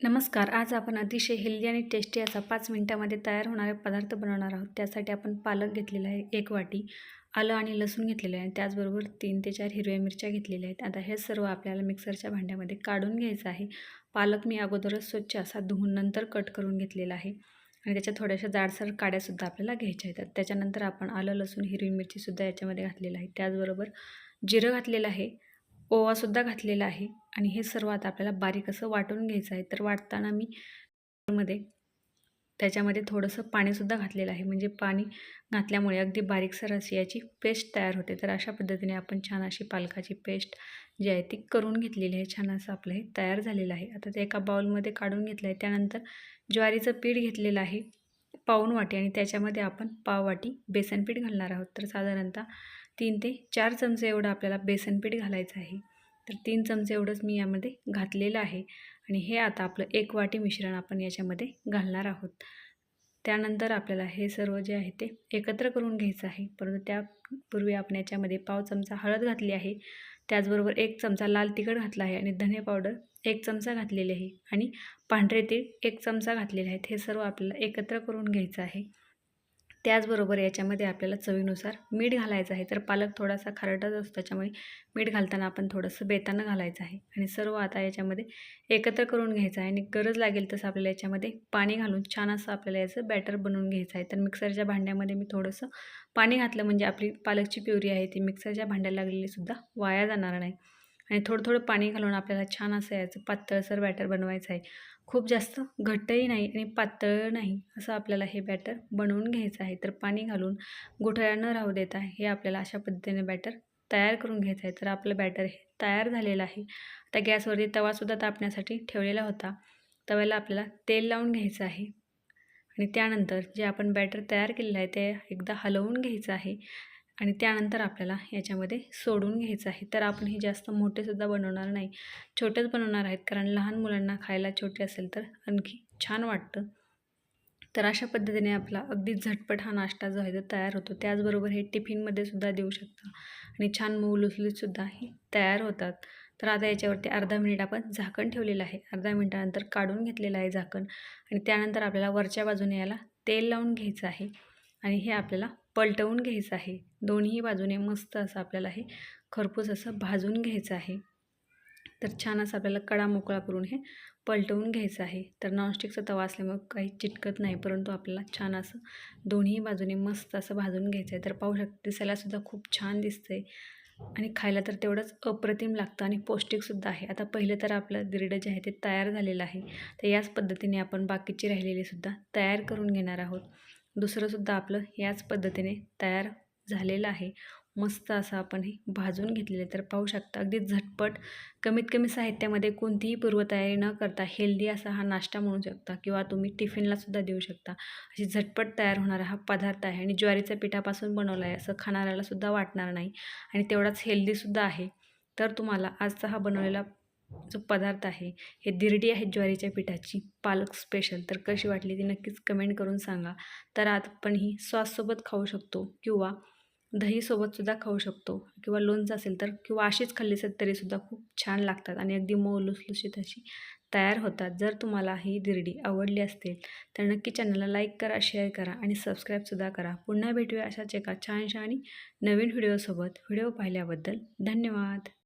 नमस्कार आज आपण अतिशय हेल्दी आणि टेस्टी असा पाच मिनटामध्ये तयार होणारे पदार्थ बनवणार आहोत. त्यासाठी आपण पालक घेतलेला आहे एक वाटी आलं आणि लसूण घेतलेलं आहे. त्याचबरोबर तीन ते चार हिरव्या मिरच्या घेतलेल्या आहेत. आता हे सर्व आपल्याला मिक्सरच्या भांड्यामध्ये काढून घ्यायचं आहे. पालक मी अगोदरच स्वच्छ असा धुवून नंतर कट करून घेतलेला आहे. आणि त्याच्या थोड्याशा जाडसर काड्यासुद्धा आपल्याला घ्यायच्या आहेत. त्याच्यानंतर आपण आलं लसूण हिरवी मिरचीसुद्धा याच्यामध्ये घातलेलं आहे. त्याचबरोबर जिरं घातलेलं आहे. ओवासुद्धा घातलेला आहे. आणि हे सर्व आता आपल्याला बारीक असं वाटून घ्यायचं आहे. तर वाटताना मी मध्ये त्याच्यामध्ये थोडंसं पाणीसुद्धा घातलेलं आहे. म्हणजे पाणी घातल्यामुळे अगदी बारीकसर अशी याची पेस्ट तयार होते. तर अशा पद्धतीने आपण छान अशी पालकाची पेस्ट जी आहे ती करून घेतलेली आहे. छान असं आपलं हे तयार झालेलं आहे. आता ते एका बाउलमध्ये काढून घेतलं आहे त्यानंतर ज्वारीचं पीठ घेतलेलं आहे. पाऊन वाटी आणि त्याच्यामध्ये आपण पाववाटी वाटी बेसनपीठ घालणार आहोत. तर साधारणतः तीन ते चार चमचे एवढं आपल्याला बेसनपीठ घालायचं आहे. तर तीन चमचे एवढंच मी यामध्ये घातलेलं आहे आणि हे आता आपलं एक वाटी मिश्रण आपण याच्यामध्ये घालणार आहोत. त्यानंतर आपल्याला हे सर्व जे आहे ते एकत्र करून घ्यायचं आहे. परंतु त्यापूर्वी आपण याच्यामध्ये पाव चमचा हळद घातली आहे. त्याचबरोबर एक चमचा लाल तिखट घातला आहे आणि धने पावडर एक चमचा घातलेले आहे आणि पांढरे तीळ एक चमचा घातलेले आहेत. हे सर्व आपल्याला एकत्र करून घ्यायचं आहे. त्याचबरोबर याच्यामध्ये आपल्याला चवीनुसार मीठ घालायचं आहे. तर पालक थोडासा खारटच असतो त्याच्यामुळे मीठ घालताना आपण थोडंसं बेतानं घालायचं आहे. आणि सर्व आता याच्यामध्ये एकत्र करून घ्यायचं आहे. आणि गरज लागेल तसं आपल्याला याच्यामध्ये पाणी घालून छान असं आपल्याला याचं बॅटर बनवून घ्यायचं आहे. तर मिक्सरच्या भांड्यामध्ये मी थोडंसं पाणी घातलं म्हणजे आपली पालकची प्युरी आहे ती मिक्सरच्या भांड्याला लागलेली सुद्धा वाया जाणार नाही. आणि थोडं थोडं पाणी घालून आपल्याला छान असं याचं पातळसर बॅटर बनवायचं आहे. खूप जास्त घट्टही नाही आणि पातळ नाही असं आपल्याला हे बॅटर बनवून घ्यायचं आहे. तर पाणी घालून गुठळ्या न राहू देता हे आपल्याला अशा पद्धतीने बॅटर तयार करून घ्यायचं आहे. तर आपलं बॅटर हे तयार झालेलं आहे. आता गॅसवरती तवासुद्धा तापण्यासाठी ठेवलेला होता. तव्याला आपल्याला तेल लावून घ्यायचं आहे. आणि त्यानंतर जे आपण बॅटर तयार केलेलं आहे ते एकदा हलवून घ्यायचं आहे. आणि त्यानंतर आपल्याला याच्यामध्ये सोडून घ्यायचं आहे. तर आपण हे जास्त मोठेसुद्धा बनवणार नाही. छोटेच बनवणार आहेत. कारण लहान मुलांना खायला छोटे असेल तर आणखी छान वाटतं. तर अशा पद्धतीने आपला अगदी झटपट हा नाश्ता जो आहे तो तयार होतो. त्याचबरोबर हे टिफिनमध्ये सुद्धा देऊ शकता. आणि छान मऊ लुसलीतसुद्धा हे तयार होतात. तर आता याच्यावरती अर्धा मिनिट आपण झाकण ठेवलेलं आहे. अर्धा मिनिटानंतर काढून घेतलेलं आहे झाकण. आणि त्यानंतर आपल्याला वरच्या बाजूने याला तेल लावून घ्यायचं आहे. आणि हे आपल्याला पलटवून घ्यायचं आहे. दोन्ही बाजूने मस्त असं आपल्याला हे खरपूस असं भाजून घ्यायचं आहे. तर छान असं आपल्याला कडा मोकळा करून हे पलटवून घ्यायचं आहे. तर नॉनस्टिकचा तवा असल्यामुळे काही चिटकत नाही परंतु आपल्याला छान असं दोन्ही बाजूने मस्त असं भाजून घ्यायचं आहे. तर पाहू शकते दिसायलासुद्धा खूप छान दिसतं आहे आणि खायला तर तेवढंच अप्रतिम लागतं आणि पौष्टिकसुद्धा आहे. आता पहिलं तर आपलं दिरडं जे आहे ते तयार झालेलं आहे. तर याच पद्धतीने आपण बाकीची राहिलेलीसुद्धा तयार करून घेणार आहोत. दुसरंसुद्धा आपलं याच पद्धतीने तयार झालेलं आहे. मस्त असं आपण हे भाजून घेतलेले तर पाहू शकता अगदी झटपट कमीत कमी साहित्यामध्ये कोणतीही पूर्वतयारी न करता हेल्दी असा हा नाश्ता म्हणू शकता किंवा तुम्ही टिफिनलासुद्धा देऊ शकता. अशी झटपट तयार होणारा हा पदार्थ आहे आणि ज्वारीच्या पिठापासून बनवला आहे असं खाणाऱ्यालासुद्धा वाटणार नाही आणि तेवढाच हेल्दीसुद्धा आहे. तर तुम्हाला आजचा हा बनवलेला जो पदार्थ आहे हे दिरडी आहे ज्वारीच्या पिठाची पालक स्पेशल तर कशी वाटली ती नक्कीच कमेंट करून सांगा. तर आपण ही सॉससोबत खाऊ शकतो किंवा दहीसोबतसुद्धा खाऊ शकतो किंवा लोणचं असेल तर किंवा अशीच खाल्ली असेल तरीसुद्धा खूप छान लागतात आणि अगदी मऊ लुसलुशीत अशी तयार होतात. जर तुम्हाला ही दिरडी आवडली असतील तर नक्की चॅनलला लाईक करा शेअर करा आणि सबस्क्राईबसुद्धा करा. पुन्हा भेटूया अशाच एका छानशा आणि नवीन व्हिडिओसोबत व्हिडिओ पाहिल्याबद्दल धन्यवाद.